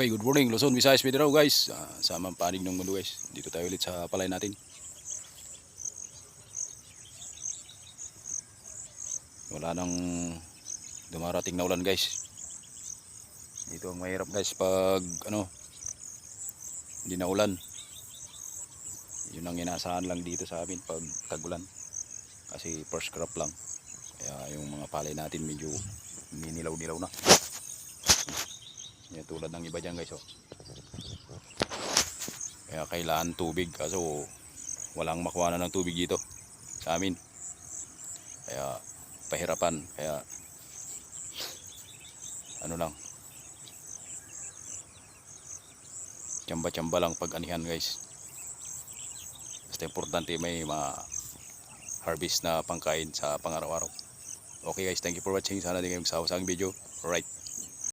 Okay, good morning Luzon, Visayas, Mindanao guys. Ah, sa panig ng mundo guys. Dito tayo ulit sa palay natin. Wala nang dumarating na ulan guys. Dito ang mahirap guys pag ano hindi na ulan. Yun ang inaasahan lang dito sa amin pag tagulan. Kasi first crop lang. Kaya yung mga palay natin medyo ninilaw-nilaw na. Yan tulad ng iba dyan guys oh. Kaya kailangan tubig kaso walang makuha na ng tubig dito sa amin. Kaya pahirapan kaya ano lang tsamba-tsamba lang pag anihan guys. Basta importante may ma harvest na pangkain sa pang-araw-araw. Okay guys, thank you for watching. Sana di kayo magsawa sa video. Alright.